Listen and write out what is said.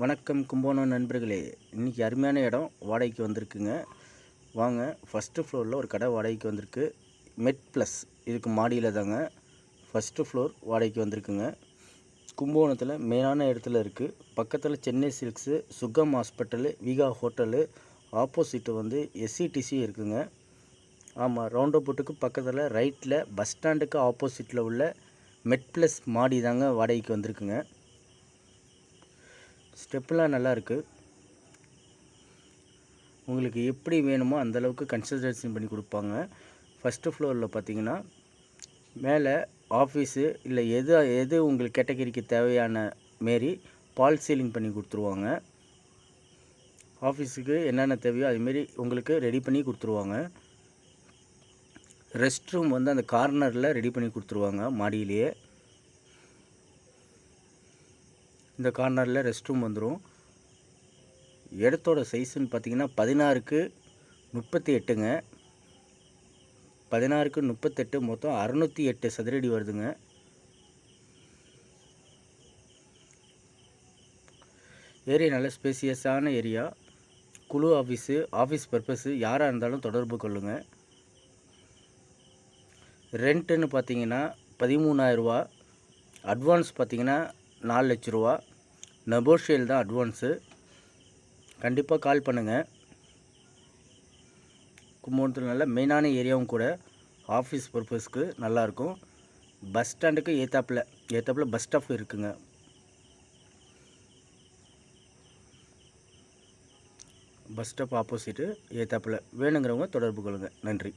வணக்கம் கும்போணம் நண்பர்களே. இன்றைக்கி அருமையான இடம். வாடகைக்கு வந்திருக்குங்க. வாங்க ஃபஸ்ட்டு ஃப்ளோரில் ஒரு கடை வாடகைக்கு வந்திருக்கு. மெட் ப்ளஸ் இதுக்கு மாடியில் தாங்க. ஃபஸ்ட்டு ஃப்ளோர் வாடகைக்கு வந்திருக்குங்க. கும்பகோணத்தில் மெயினான இடத்துல இருக்குது பக்கத்தில் Chennai silks Sugam hospital Vika hotel opposite வந்து எஸ்சிடிசி இருக்குங்க. ஆமாம் ரவுண்டபுட்டுக்கு பக்கத்தில் ரைட்டில் பஸ் ஸ்டாண்டுக்கு ஆப்போசிட்டில் உள்ள மெட் ப்ளஸ் மாடி தாங்க வாடகைக்கு வந்திருக்குங்க. ஸ்டெப்பெலாம் நல்லா இருக்குது உங்களுக்கு எப்படி வேணுமோ அந்தளவுக்கு கன்சல்டேஷன் பண்ணி கொடுப்பாங்க. ஃபஸ்ட்டு ஃப்ளோரில் பார்த்தீங்கன்னா மேலே ஆஃபீஸு இல்லை எது எது உங்களுக்கு கேட்டகரிக்கு தேவையான மாரி பால் சீலிங் பண்ணி கொடுத்துருவாங்க. ஆஃபீஸுக்கு என்னென்ன தேவையோ அதுமாரி உங்களுக்கு ரெடி பண்ணி கொடுத்துருவாங்க. ரெஸ்ட் ரூம் வந்து அந்த கார்னரில் ரெடி பண்ணி கொடுத்துருவாங்க மாடியிலேயே. இந்த கார்னரில் ரெஸ்ட் ரூம் வந்துடும் இடத்தோட சைஸுன்னு பார்த்தீங்கன்னா பதினாறுக்கு முப்பத்தி எட்டுங்க பதினாறுக்கு முப்பத்தெட்டு மொத்தம் அறநூற்றி எட்டு சதுரடி வருதுங்க. ஏரியா நல்ல ஸ்பேசியஸான ஏரியா குழு ஆஃபீஸு ஆஃபீஸ் பர்பஸு யாராக இருந்தாலும் தொடர்பு கொள்ளுங்கள் ரெண்ட்டுன்னு பார்த்தீங்கன்னா பதிமூணாயிரரூவா அட்வான்ஸ் பார்த்தீங்கன்னா நாலு லட்ச ரூபா. நெபோஷியல் தான் அட்வான்ஸு கண்டிப்பாக கால் பண்ணுங்கள் கும்பகோணத்தில் நல்ல மெயினான ஏரியாவும் கூட. ஆஃபீஸ் பர்பஸ்க்கு நல்லாயிருக்கும் பஸ் ஸ்டாண்டுக்கு ஏத்தாப்பில் ஏத்தாப்பில் பஸ் ஸ்டாப் இருக்குங்க. பஸ் ஸ்டாப் ஆப்போசிட்டு ஏத்தாப்பில். வேணுங்கிறவங்க தொடர்பு கொள்ளுங்கள் நன்றி.